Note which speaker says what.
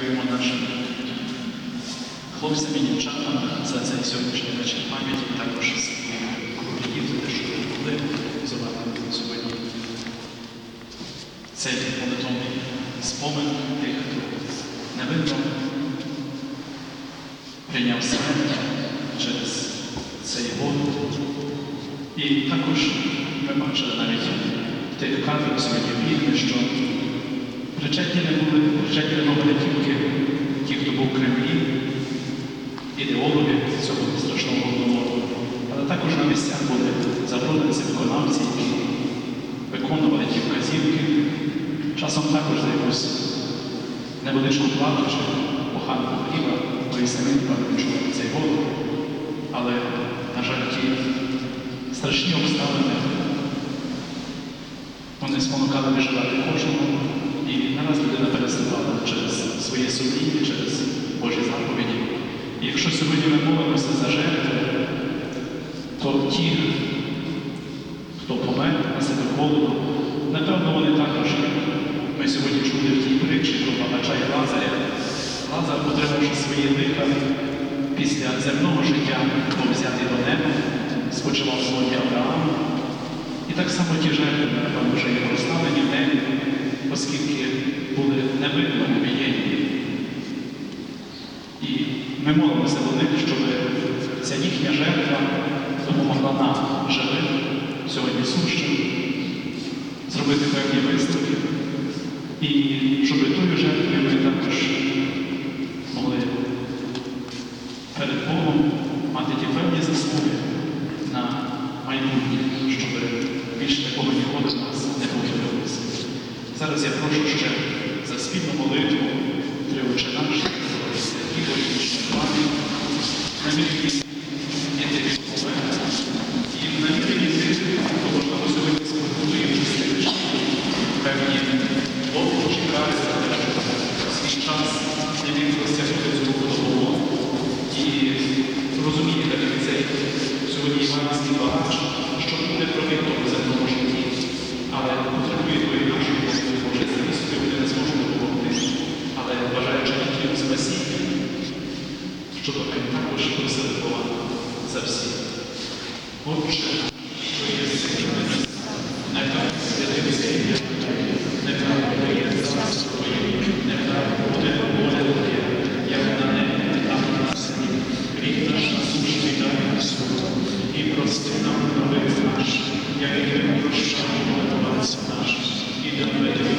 Speaker 1: Дякуємо нашим хлопцям і дівчатам за цей сьогоднішній вечір пам'яті, також своїх копіїв за те, що були зорвати сьогодні. Цей молитовний спомин тих, хто невинно прийняв смерть через цей голод. І також ми бачили навіть тих кадрах сьогодні вільне, що причетні не були, причетні не були тільки ті, хто був в Кремлі, ідеологи цього страшного голодомору, але також на місцях були забороненці виконавці, які виконували ті вказівки, часом також за якусь невеличку плату чи поханку хліба, і самі відчували цей голод. Але, на жаль, ті страшні обставини вони спонукали виживати кожного, і нараз людина переставала через своє сумління, через Божі заповіді. І якщо сьогодні ми молимося за жертви, то ті, хто помер наслідок голоду, напевно, вони також, ми сьогодні чули в тій притчі про багача і Лазаря, Лазар, отримавши свої лиха після земного життя, був взятий до неба, спочивав в Авраама. І так само ті жертви, напевно, вже є прославлені в небі, оскільки були невидно убієнні. І ми молимося до них, щоб ця їхня жертва допомогла нам живим, сьогодні сущим, зробити певні висновки. І щоб тою жертвою ми також могли перед Богом мати ті певні заслуги на майбутнє, щоб більше такого ніколи в нас не повторилося. Зараз я прошу ще за спільну молитву три очі наші, святі Божі пам'ять, на вірні діти від і на вірні тих, хто можливо сьогодні спортує певні довго чекають свій час, не розтягнути цю допомогу. І розуміє, як цей сьогодні іванський багач, що не проти щоб ми також Бога за всіх. Отче, що є сильним, нехай святиться ім'я, нехай буде царство Твоє, нехай буде воля Твоя, як на небі, так і на землі. Гріх наш насущний дай нам сьогодні, і прости нам провини наші, як і ми прощаємо винуватцям нашим, і не